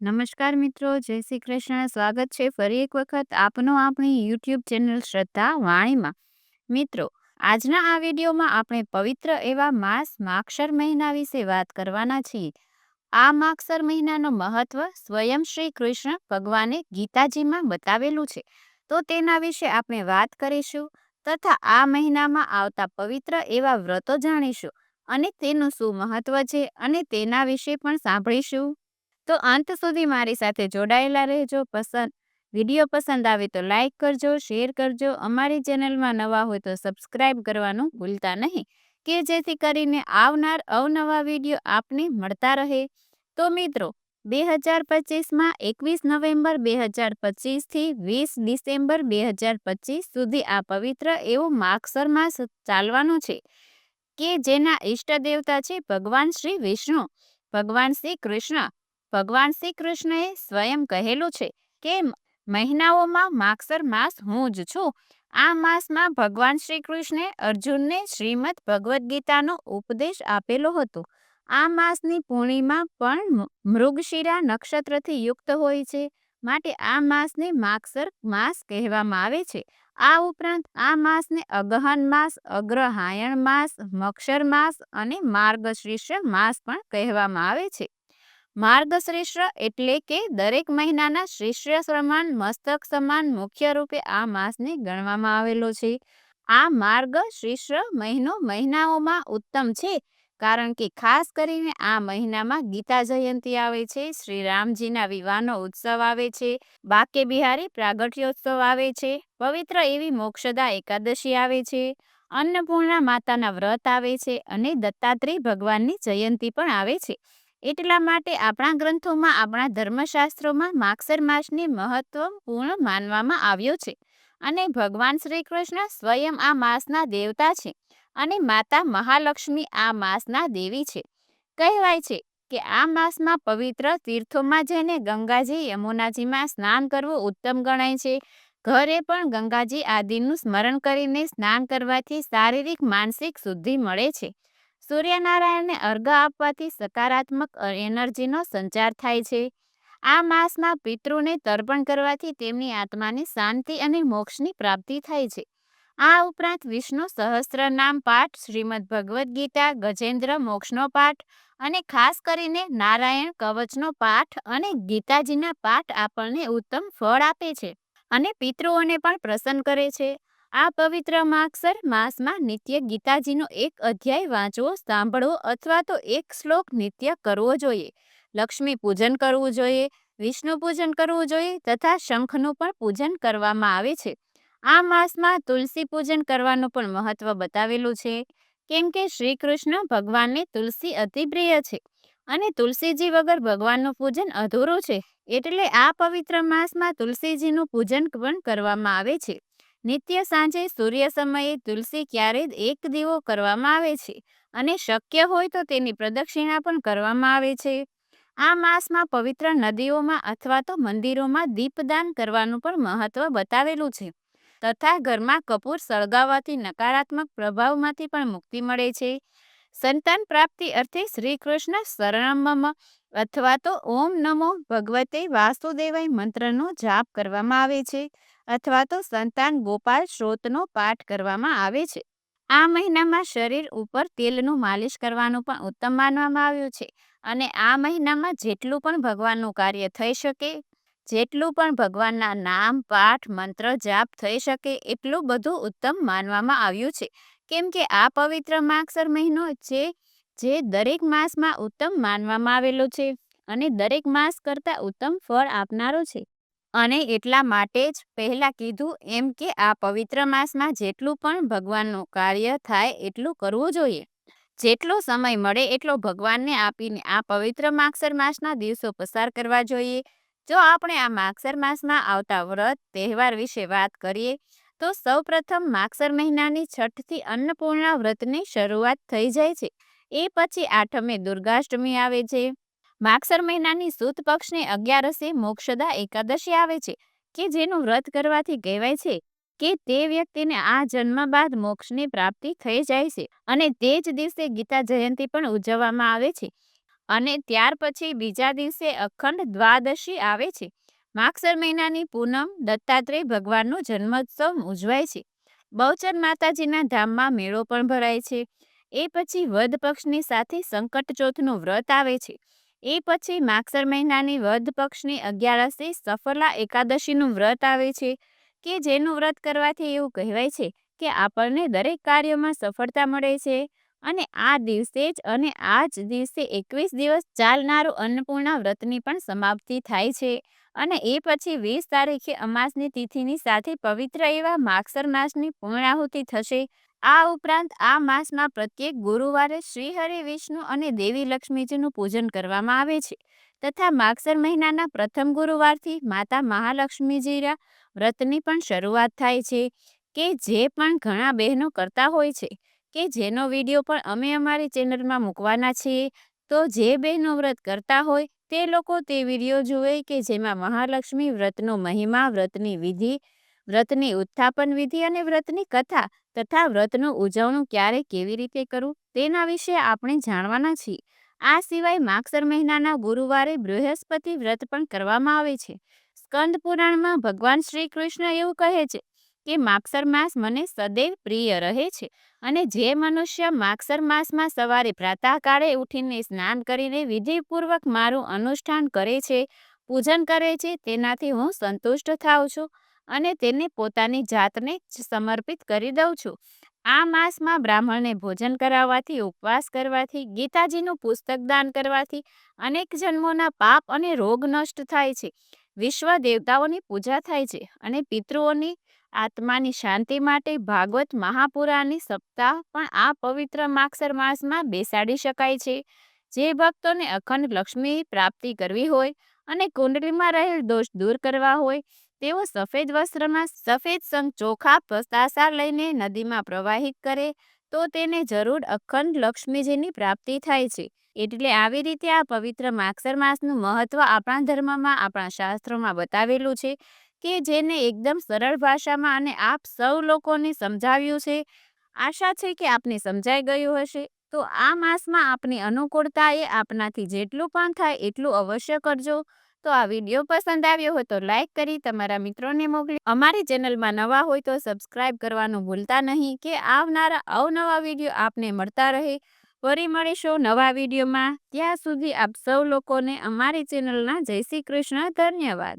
નમસ્કાર મિત્રો, જય શ્રી કૃષ્ણ. સ્વાગત છે ફરી એક વખત આપનો આપણી યુટ્યુબ ચેનલ શ્રદ્ધા વાણીમાં. મિત્રો, આજના આ વિડીયોમાં આપણે પવિત્ર એવા માસ માક્ષર મહિના વિશે વાત કરવાના છીએ. આ માક્ષર મહિનાનો મહત્વ સ્વયં શ્રી કૃષ્ણ ભગવાને ગીતાજીમાં બતાવેલું છે. તો તેના વિશે આપણે વાત કરીશું તથા આ મહિનામાં આવતા પવિત્ર એવા વ્રતો જાણીશું અને તેનું શું મહત્વ છે અને તેના વિશે પણ સાંભળીશું. તો અંત સુધી મારી સાથે જોડાયેલા રહેજો. પસંદ, વીડિયો પસંદ આવે તો લાઈક કરજો, શેર કરજો. અમારી ચેનલમાં નવા હોય તો સબસ્ક્રાઈબ કરવાનું ભૂલતા નહીં. કે જેથી કરીને આવનાર અવનવા વીડિયો આપને મળતા રહે. તો મિત્રો, બે હજાર પચીસમાં એકવીસ નવેમ્બર બે હજાર પચીસથી વીસ ડિસેમ્બર બે હજાર પચીસ સુધી આ પવિત્ર એવો માગસર માસ ચાલવાનો છે. કે જેના ઈષ્ટ દેવતા છે ભગવાન શ્રી વિષ્ણુ, ભગવાન શ્રી કૃષ્ણ ભગવાન શ્રી કૃષ્ણએ સ્વયં કહેલું છે કે, મહિનાઓમાં માક્ષર માસ હું જ છું. આ માસમાં ભગવાન શ્રી કૃષ્ણે અર્જુનને શ્રીમદ ભગવદ્ ગીતાનો ઉપદેશ આપેલો હતો. આ માસની પૂર્ણિમા પણ મૃગશિરા નક્ષત્રથી યુક્ત હોય છે. માટે આ માસને માક્ષર માસ કહેવામાં આવે છે. આ ઉપરાંત આ માસને અગહન માસ, અગ્રહાયણ માસ, મક્ષર માસ અને માર્ગશીર્ષ માસ પણ કહેવામાં આવે છે. માર્ગશ્રેષ્ઠ એટલે કે દરેક મહિનાના શ્રેષ્ઠ સમાન, મસ્તક સમાન મુખ્ય રૂપે આ માસને ગણવામાં આવેલો છે. આ માર્ગ શ્રેષ્ઠ મહિનો મહિનાઓમાં ઉત્તમ છે, કારણ કે ખાસ કરીને આ મહિનામાં ગીતા જયંતિ આવે છે, શ્રી રામજીના વિવાહનો ઉત્સવ આવે છે, બાકે બિહારી પ્રાગટ્યોત્સવ આવે છે, પવિત્ર એવી મોક્ષદા એકાદશી આવે છે, અન્નપૂર્ણા માતાના વ્રત આવે છે અને દત્તાત્રેય ભગવાનની જયંતિ પણ આવે છે. એટલા માટે આપણા ગ્રંથોમાં, આપણા ધર્મશાસ્ત્રોમાં માક્ષર માસને મહત્વપૂર્ણ માનવામાં આવ્યો છે. અને ભગવાન શ્રી કૃષ્ણ સ્વયં આ માસના દેવતા છે અને માતા મહાલક્ષ્મી આ માસના દેવી છે. કહેવાય છે કે આ માસમાં પવિત્ર તીર્થોમાં જઈને ગંગાજી યમુનાજીમાં સ્નાન કરવું ઉત્તમ ગણાય છે. ઘરે પણ ગંગાજી આદિનું સ્મરણ કરીને સ્નાન કરવાથી શારીરિક, માનસિક શુદ્ધિ મળે છે. સૂર્યનારાયણને અર્ઘ આપવાથી સકારાત્મક એનર્જીનો સંચાર થાય છે. આ માસમાં પિતૃને તર્પણ કરવાથી તેમની આત્માને શાંતિ અને મોક્ષની પ્રાપ્તિ થાય છે. આ ઉપરાંત વિષ્ણુ સહસ્ત્રનામ પાઠ, શ્રીમદ ભગવદ્ ગીતા, ગજેન્દ્ર મોક્ષનો પાઠ અને ખાસ કરીને નારાયણ કવચનો પાઠ અને ગીતાજીના પાઠ આપણને ઉત્તમ ફળ આપે છે અને પિતૃઓને પણ પ્રસન્ન કરે છે. આ પવિત્ર માગસર માસમાં નિત્ય ગીતાજીનો એક અધ્યાય વાંચવો, સાંભળવો અથવા તો એક શ્લોક નિત્ય કરવો જોઈએ. લક્ષ્મી પૂજન કરવું જોઈએ, વિષ્ણુ પૂજન કરવું જોઈએ તથા શંખનું પણ પૂજન કરવામાં આવે છે. આ માસમાં તુલસી પૂજન કરવાનું પણ મહત્વ બતાવેલું છે. કેમ કે શ્રી કૃષ્ણ ભગવાનને તુલસી અતિ પ્રિય છે અને તુલસીજી વગર ભગવાનનું પૂજન અધૂરું છે. એટલે આ પવિત્ર માસમાં તુલસીજીનું પૂજન પણ કરવામાં આવે છે. નિત્ય સાંજે સૂર્ય સમયે તુલસી ક્યારે એક દીવો કરવામાં આવે છે અને શક્ય હોય તો તેની પ્રદક્ષિણા પણ કરવામાં આવે છે. આ માસમાં પવિત્ર નદીઓમાં અથવા તો મંદિરોમાં દીપદાન કરવાનું પણ મહત્વ બતાવેલું છે. તથા ઘરમાં કપૂર સળગાવવાથી નકારાત્મક પ્રભાવમાંથી પણ મુક્તિ મળે છે. સંતાન પ્રાપ્તિ અર્થે શ્રી કૃષ્ણ શરણમમ, અથવા તો ઓમ નમો ભગવતે વાસુદેવાય મંત્રનો જાપ કરવામાં આવે છે, અથવા તો સંતાન ગોપાલ શ્રોતનો પાઠ કરવામાં આવે છે. આ મહિનામાં શરીર ઉપર તેલનું માલિશ કરવાનું પણ ઉત્તમ માનવામાં આવ્યું છે, અને આ મહિનામાં જેટલું પણ ભગવાનનું કાર્ય થઈ શકે, જેટલું પણ ભગવાનના નામ, પાઠ, મંત્ર, જાપ થઈ શકે, એટલું બધું ઉત્તમ માનવામાં આવ્યું છે. કેમ કે આ પવિત્ર માગસર મહિનો છે, જે દરેક માસમાં ઉત્તમ માનવામાં આવેલો છે અને દરેક માસ કરતાં ઉત્તમ ફળ આપનારો છે. અને એટલા માટે જ પહેલાં કીધું એમ કે આ પવિત્ર માસમાં જેટલું પણ ભગવાનનું કાર્ય થાય એટલું કરવું જોઈએ. જેટલો સમય મળે એટલો ભગવાનને આપીને આ પવિત્ર માગસર માસના દિવસો પસાર કરવા જોઈએ. જો આપણે આ માગસર માસમાં આવતા વ્રત, તહેવાર વિશે વાત કરીએ તો સૌપ્રથમ માગસર મહિનાની છઠથી અન્નપૂર્ણા વ્રતની શરૂઆત થઈ જાય છે. એ પછી આઠમે દુર્ગાષ્ટમી આવે છે. માગસર મહિનાની સુદ પક્ષની અગિયારસે મોક્ષદા એકાદશી આવે છે, કે જેનું વ્રત કરવાથી કહેવાય છે કે તે વ્યક્તિને આ જન્મ બાદ મોક્ષની પ્રાપ્તિ થઈ જાય છે અને તે જ દિવસે ગીતા જયંતિ પણ ઉજવવામાં આવે છે. અને ત્યાર પછી બીજા દિવસે અખંડ દ્વાદશી આવે છે. માગસર મહિનાની પૂનમ દત્તાત્રેય ભગવાનનો જન્મોત્સવ ઉજવાય છે. બહુચર માતાજીના ધામમાં મેળો પણ ભરાય છે. એ પછી વધ પક્ષની સાથે સંકટ ચોથનું વ્રત આવે છે. એ પછી માગસર મહિનાની વધ પક્ષની અગિયારસે સફલા એકાદશીનું વ્રત આવે છે, કે જેનું વ્રત કરવાથી એવું કહેવાય છે કે આપણને દરેક કાર્યોમાં સફળતા મળે છે. અને આ દિવસે જ અને આ જ દિવસે એકવીસ દિવસ ચાલનારું અન્નપૂર્ણા વ્રતની પણ સમાપ્તિ થાય છે. અને એ પછી વીસ તારીખે અમાસની તિથિની સાથે પવિત્ર એવા માગસર માસની પૂર્ણાહુતિ થશે. આ ઉપરાંત આ માસમાં પ્રત્યેક ગુરુવારે શ્રી હરિ વિષ્ણુ અને દેવી લક્ષ્મીજીનું પૂજન કરવામાં આવે છે. તથા માગસર મહિનાના પ્રથમ ગુરુવારથી માતા મહાલક્ષ્મીજીના વ્રતની પણ શરૂઆત થાય છે, કે જે પણ ઘણા બહેનો કરતા હોય છે. કે જેનો વીડિયો પણ અમે અમારી ચેનલમાં મૂકવાના છીએ? તો જે બહેનો વ્રત કરતા હોય, તે લોકો તે વીડિયો જુએ કે જેમાં મહાલક્ષ્મી વ્રતનો મહિમા, વ્રતની વિધિ, વ્રતની ઉત્થાપન વિધિ અને વ્રતની કથા તથા વ્રતનું ઉજવણું ક્યારે કેવી રીતે કરવું, તેના વિશે આપણે જાણવાના છીએ. આ સિવાય માગસર મહિનાના ગુરુવારે બૃહસ્પતિ વ્રત પણ કરવામાં આવે છે. સ્કંદ પુરાણમાં ભગવાન શ્રી કૃષ્ણ એવું કહે છે કે માગસર માસ મને સદૈવ પ્રિય રહે છે અને જે મનુષ્ય માગસર માસમાં સવારે પ્રાતઃકાળે ઉઠીને સ્નાન કરીને વિધિપૂર્વક મારું અનુષ્ઠાન કરે છે, પૂજન કરે છે, તેનાથી હું સંતુષ્ટ થાઉં છું અને તેને પોતાની જાતને જ સમર્પિત કરી દઉં છું. આ માસમાં બ્રાહ્મણને ભોજન કરાવવાથી, ઉપવાસ કરવાથી, ગીતાજીનું પુસ્તક દાન કરવાથી અનેક જન્મોના પાપ અને રોગ નષ્ટ થાય છે. વિશ્વ દેવતાઓની પૂજા થાય છે અને પિતૃઓની આત્માની શાંતિ માટે ભાગવત મહાપુરાની સપ્તાહ પણ આ પવિત્ર માક્ષર માસમાં બેસાડી શકાય છે. જે ભક્તોને અખંડ લક્ષ્મી પ્રાપ્તિ કરવી હોય અને કુંડળીમાં રહેલ દોષ દૂર કરવા હોય, તેઓ સફેદ વસ્ત્રમાં સફેદ સંગ ચોખા પસ્તાસા લઈને નદીમાં પ્રવાહિત કરે તો તેને જરૂર અખંડ લક્ષ્મીજીની પ્રાપ્તિ થાય છે. એટલે આવી રીતે આ પવિત્ર માગસર માસનું મહત્વ આપણા ધર્મમાં, આપણા શાસ્ત્રોમાં બતાવેલું છે કે જેને એકદમ સરળ ભાષામાં અને આપ સૌ લોકોને સમજાવ્યું છે. આશા છે કે આપને સમજાઈ ગયું હશે. તો આ માસમાં આપની અનુકૂળતા એ આપનાથી જેટલું પણ થાય એટલું અવશ્ય કરજો. તો આ વીડિયો પસંદ આવ્યો હોય તો લાઇક કરી તમારા મિત્રોને મોકલી. અમારી ચેનલમાં નવા હોય તો સબસ્ક્રાઇબ કરવાનું ભૂલતા નહીં કે આવનારા અવનવા વીડિયો આપને મળતા રહે. ફરી મળીશું નવા વિડીયોમાં. ત્યાં સુધી આપ સૌ લોકોને અમારી ચેનલના જય શ્રી કૃષ્ણ. ધન્યવાદ.